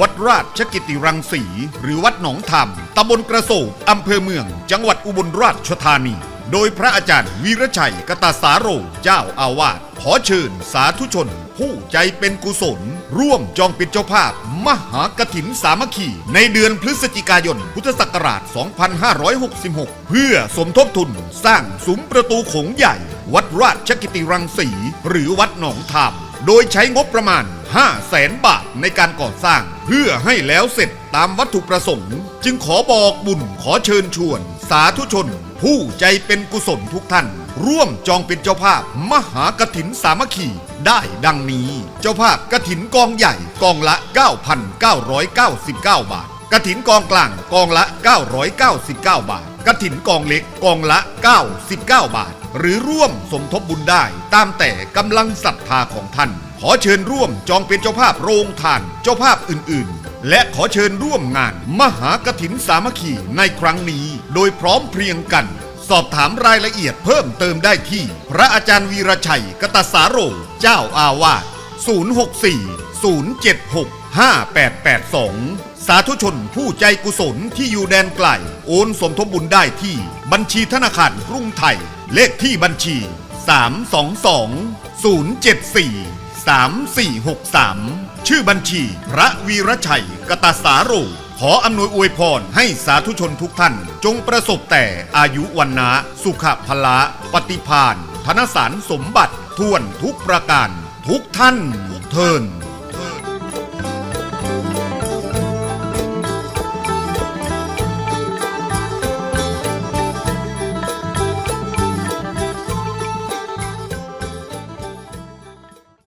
วัดราชกิติรังสี หรือวัดหนองธรรมตำบลกระโศกอำเภอเมือง จังหวัดอุบลราชธานี โดยพระอาจารย์วีรชัยกตาสาโร เจ้าอาวาสขอเชิญสาธุชน ผู้ใจเป็นกุศล ร่วมจองเป็นเจ้าภาพ มหากถินสามัคคี ในเดือนพฤศจิกายน พุทธศักราช 2566 เพื่อสมทบทุนสร้างซุ้มประตูโขงใหญ่ วัดราชกิติรังสี หรือวัดหนองธรรม โดยใช้งบประมาณ 5 0 0แสนบาทในการก่อสร้าง เพื่อให้แล้วเสร็จตามวัตถุประสงค์ จึงขอบอกบุญขอเชิญชวน สาธุชน ผู้ใจเป็นกุศลทุกท่าน ร่วมจองเป็นเจ้าภาพ มหากถินสามัคคีได้ดังนี้ เจ้าภาพกถินกองใหญ่กองละ 9,999 บาทกถินกองกลางกองละ 999 บาทกถินกองเล็กกองละ 99 บาท หรือร่วมสมทบบุญได้ ตามแต่กำลังศรัทธาของท่าน ขอเชิญร่วมจองเป็นเจ้าภาพโรงทาน เจ้าภาพอื่น ๆ และขอเชิญร่วมงาน มหากถินสามัคคีในครั้งนี้ โดยพร้อมเพรียงกัน สอบถามรายละเอียดเพิ่มเติมได้ที่ พระอาจารย์วีรชัยกตสาโร เจ้าอาวาส064 076 5882 สาธุชนผู้ใจกุศลที่อยู่แดนไกล โอนสมทบบุญได้ที่ บัญชีธนาคารกรุงไทย เลขที่บัญชี 322 074 3463 ชื่อบัญชีพระวีรชัยกตาสาโร ขออำนวยอวยพรให้สาธุชนทุกท่าน จงประสบแต่อายุวันนะสุขพละ ปฏิพานธนสารสมบัติท่วนทุกประการ ทุกท่านเทิน